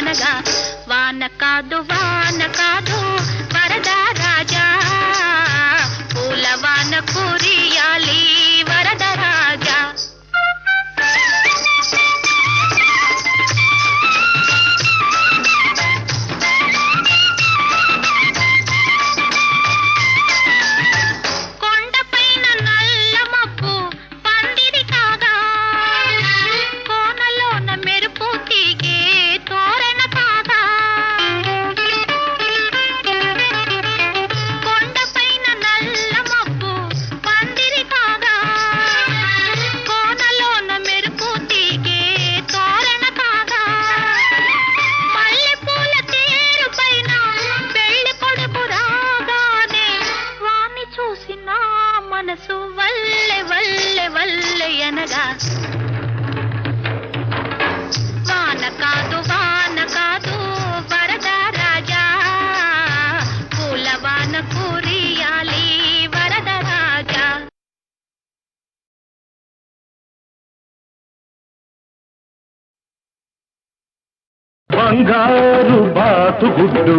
ఘల్లు వాన కాదు వాన కాదు బంగారు బాతుగుడ్డు.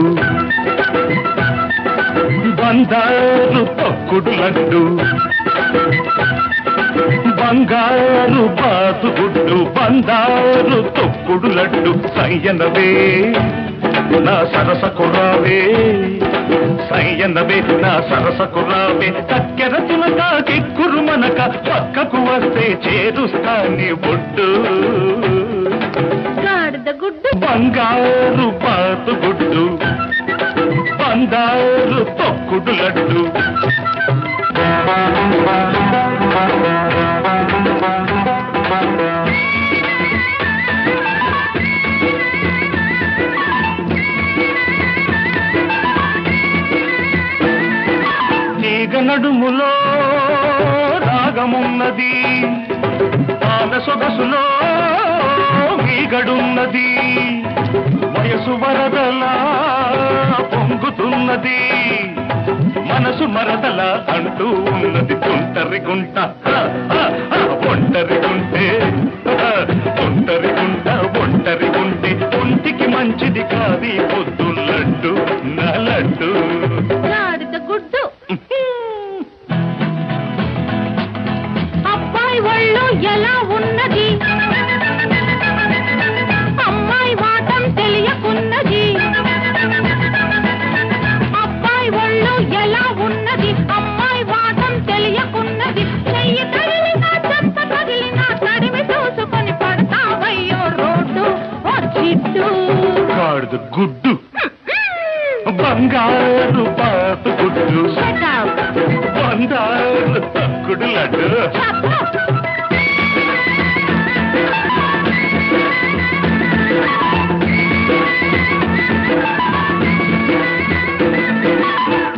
బంగారు పక్కుడు లడ్డు. బంగారు బాతుగుడ్డు బంగారు తొక్కుడు లడ్డు. సయ్యనవే నా సరస కురావే సయ్యనవే నా సరస కురావే చక్కెర తునక కిక్కురు మనక పక్కకు వస్తే చేరుస్తాని బొడ్డు గుడ్డు బంగారు పాతు గుడ్డు. బంగారు తొక్కుడు లడ్డు. తీగ నడుములో రాగమున్నది. పాల సొగసులో మీగడున్నది వయసు వరదలా పొంగుతున్నది మనసు మరదల అంటూ ఉన్నది. తుంటరి గుంట ఒంటరి గుంటే ఒంటరి గుంట ఒంటరి గుంటే ఒంటికి మంచిది కాది పొద్దున్నట్టు నా up. బంగారు తక్కుడు లడ్డు.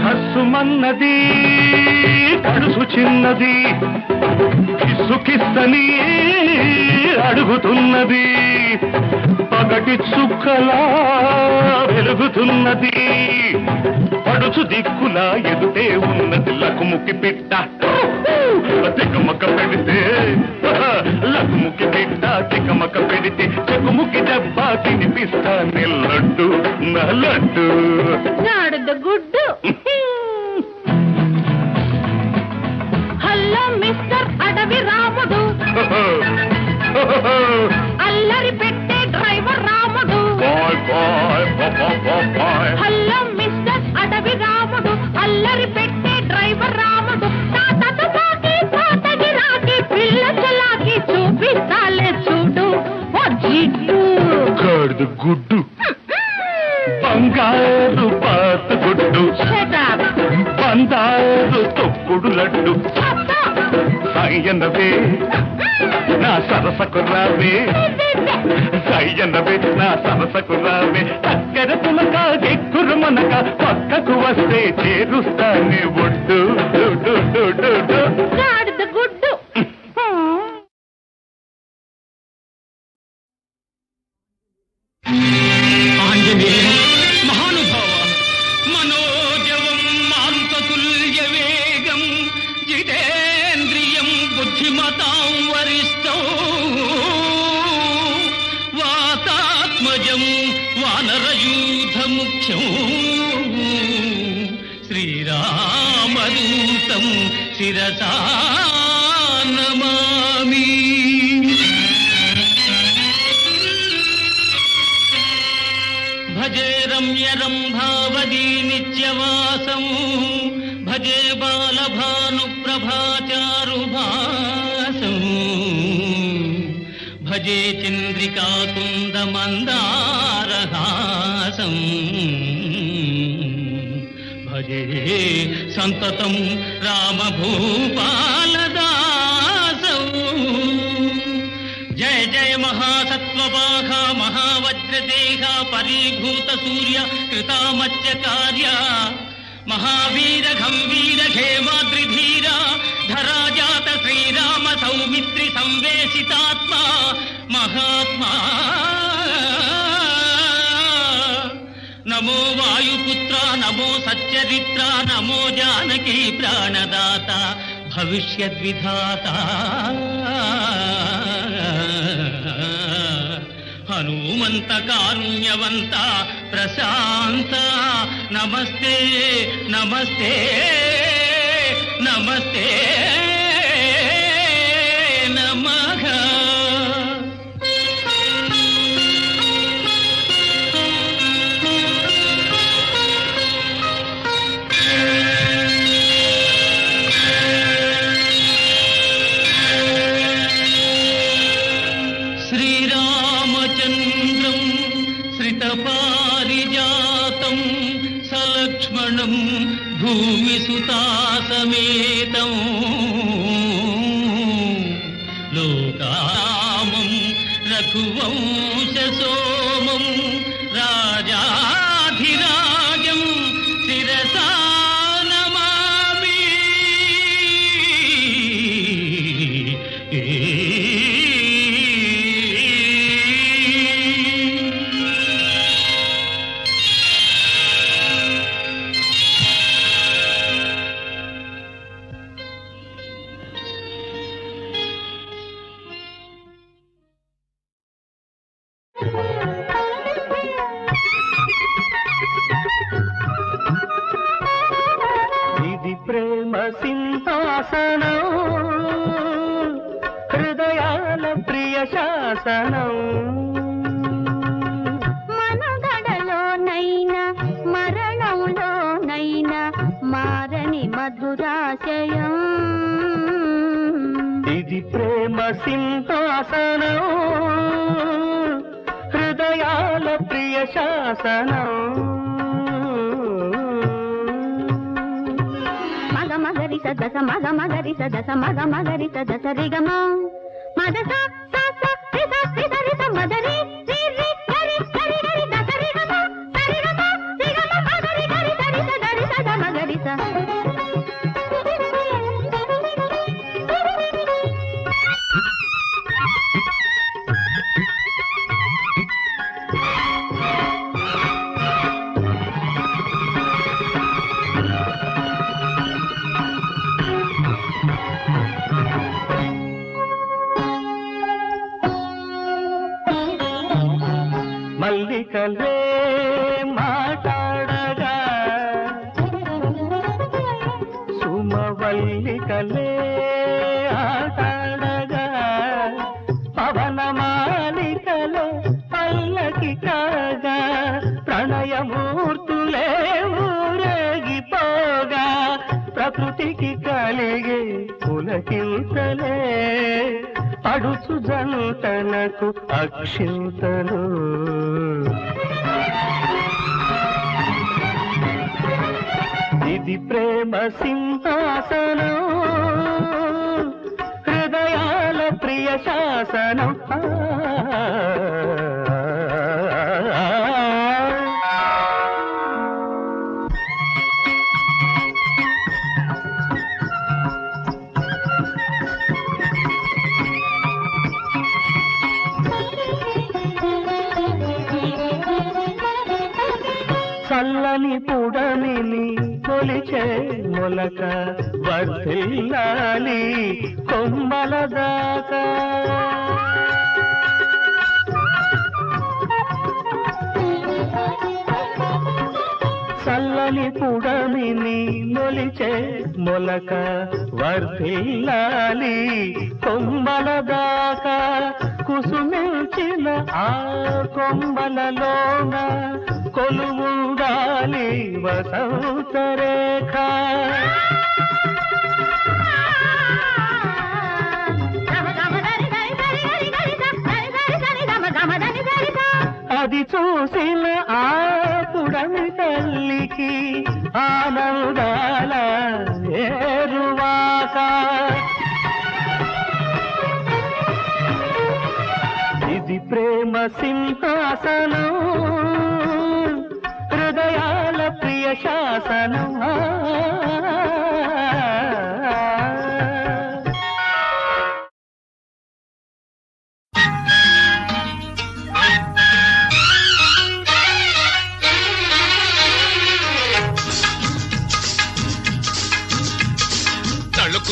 హస్సుమన్నది కడుసు చిన్నది కిస్సు కిస్తని అడుగుతున్నది పగటి చుక్కలా వెలుగుతున్నది పడుచు దిక్కులా ఎదుటే ఉన్నది లకుముకి పిట్ట. తికమక పెడితే లకుముకి పిట్ట తికమక పెడితే చెకుముకి దెబ్బ తినిపిస్తా లడ్డు నా లడ్డు. గాడిద గుడ్డు. హలో మిస్టర్ అడవి రాముడు. అల్లరి పెట్టే driver Ramudu. Bye bye bye bye. Hello గాడిద గుడ్డు. బంగారు పాత గుడ్డు. బందారు తొక్కుడు లడ్డు. సయ్యన్నవే నా సరసకు రావే సాయన్నవే నా సరసకు రావే అక్కర పులక ఎక్కురు మనక పక్కకు వస్తే చేరుస్తానే ఒడ్డు. గుడ్డు. ముఖ్యం శ్రీరామదూతం శిరసా నమామి. భజే రమ్యరంభావదీ నిత్యవాసం భజే బాలభానుప్రభాచారుభాసం భజే చంద్రికాకుందమందారహాసం భజే సంతతం जये सन्ततं रामभूपालदासौ। जय जय महासत्त्ववाहा महावज्रदेहा परीभूतसूर्य कृतामच्यकार्या महावीर गम्भीर हेमाद्रिधीरा धराजात श्रीराम, सौमित्री, संवेशितात्मा, महात्मा। నమో వాయుపుత్ర నమో సచ్చరిత్ర నమో జానకి ప్రాణదాత భవిష్యద్విధాత. హనుమంత కారుణ్యవంత ప్రశాంత నమస్తే నమస్తే నమస్తే. సలక్ష్మణం సలక్ష్మణం భూమిసుతాసమేతం లోకామం రఘువంశసోమం ఇది ప్రేమ సింహాసనం హృదయాల ప్రియ శాసనం. మధురాశయం. ఇది ప్రేమ సింహాసనం హృదయాల ప్రియ శాసనం. మగ మగరి సదస మగ మగరి సదస మగ మగరి సదస రిగమ. మదస మదరి మల్లికలే మాట్లాడగా. సుమవల్లికలే ఆటాడగా. పవనమాలికలే పల్లకి కాగా. ప్రణయమూర్తులే ఊరేగిపోగా. ప్రకృతికి కలిగే పులకింతలే. పడుచు జంటనకు అక్షింతలు. సింహాసనం హృదయాల ప్రియ శాసనం. కొలిచే మొలక వర్ధిల్లాలి కొమ్మల దాకా. చల్లని పుడమిని మొలిచే మొలక వర్ధిల్లాలి. కొమ్మల దాకా కుసుమించిన ఆ కొమ్మలలోన కొలువుండాలి వసంత రేఖ. అది చూసిన ఆ పుడమి తల్లికి ఆనందాల ఏరువాక. ఇది ప్రేమ సింహాసనం హృదయాల ప్రియ శాసనం.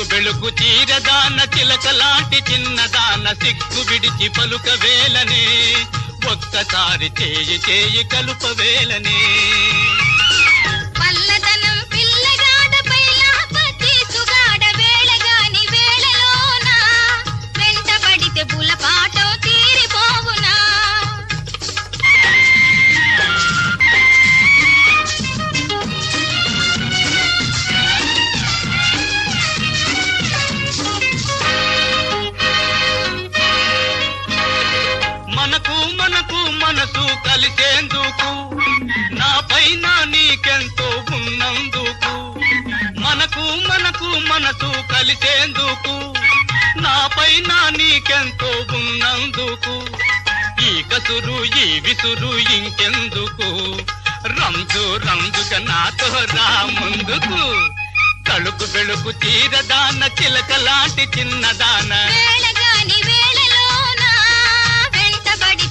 తళుకు వెలుగు చీరదాన చిలక లాంటి చిన్నదాన సిగ్గు విడిచి పలుక వేలనే ఒక్కసారి చేయి చేయి కలుప వేలనే. మనకు మనకు మనసు కలిసేందుకు నా పైన నీకెంతో ఉన్నందుకు మనకు మనకు మనసు కలిసేందుకు నా పైన నీకెంతో ఉన్నందుకు ఈ కసురు ఈ విసురు ఇంకెందుకు రంజు రంజుక నాతో రా ముందుకు తలుపు వెలుగు తీరదాన చిలక లాంటి చిన్నదాన.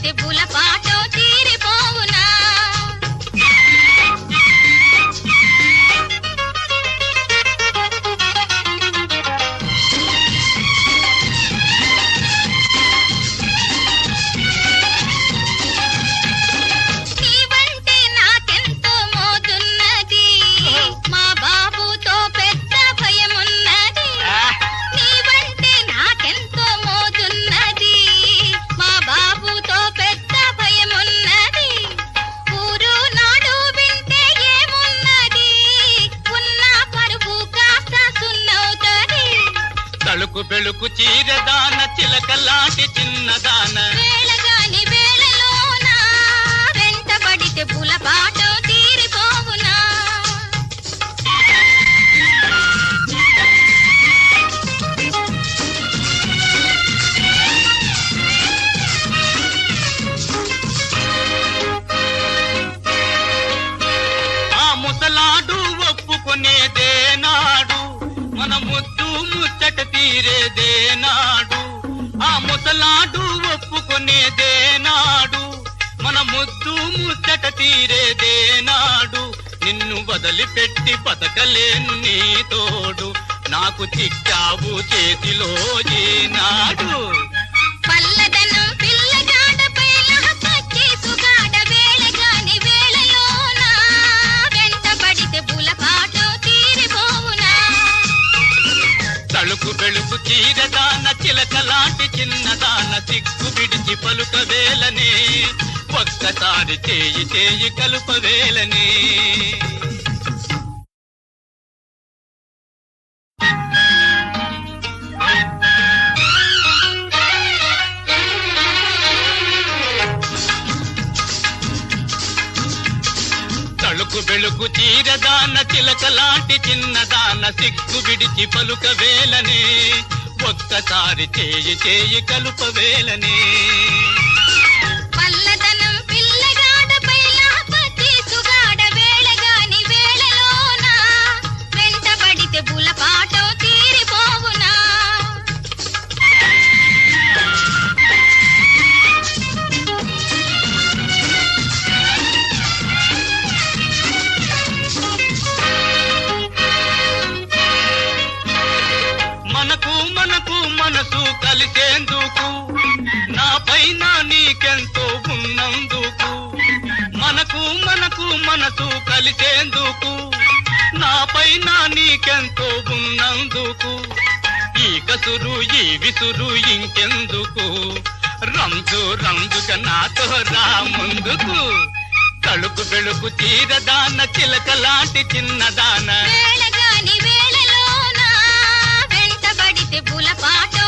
వెంటబడితే బులపాటం తీరేదే నాడు. ఆ ముసలాడు ఒప్పుకునేదే నాడు మన ముద్దు ముచ్చట తీరేదే నాడు నిన్ను వదిలిపెట్టి బతకలేను నీ తోడు. నాకు చిక్కావు చేతిలో ఏనాడు. తలుపు వెలుపు చీరదాన చిలకలాంటి చిన్నదాన సిగ్గు విడిచి పలుక వేలనే ఒక్కసారి చేయి చేయి కలుపవేలని. తలుకు వెలుగు చీరదాన చిలకలాంటి చిన్నదాన సిగ్గు విడిచి పలుక వేలనే. ఒక్కసారి చేయి చేయి కలుప కలిసేందుకు? నా పైన నీకెంతో ఉన్నందుకు? మనకు మనకు మనసు కలిసేందుకు? నా పైన నీకెంతో ఉన్నందుకు? ఈ కసురు ఈ విసురు ఇంకెందుకు? రంజు రంజుక నాతో రా ముందుకు. తలుపు వెలుగు చీరదాన చిలకలాంటి చిన్నదాన. వేళగాని వేళలోన? వెంటబడితే పులపాట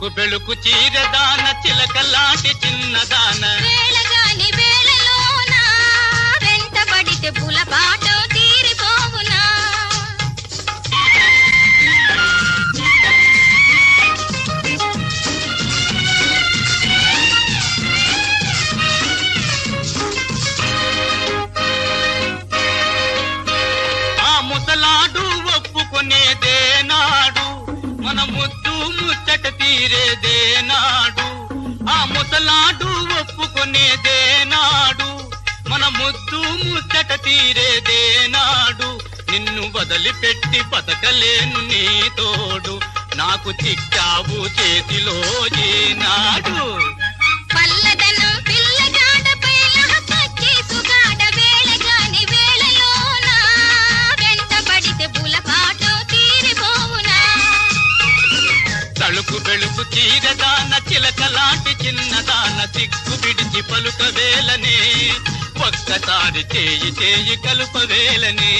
తలుకు బెలుకు చీరదాన చిలకలాంటి చిన్నదాన వెంటబడితే పులపాట తీరిపోవునా? ఆ ముసలాడు ఒప్పుకునేదే నాడు మన ముద్దు ముచ్చట తీరేదేనాడు ఆ ముసలాడు ఒప్పుకునేదేనాడు మన ముద్దు ముచ్చట తీరేదేనాడు నిన్ను వదిలిపెట్టి బతకలేను నీ తోడు. నాకు చిక్కావు చేతిలో ఏనాడు. పల్లదనం తలుకు వెలుగు చీరదాన చిలకలాంటి చిన్నదాన సిగ్గు విడిచి పలుకవేలనే ఒక్కసారి చేయి చేయి కలుపవేలనే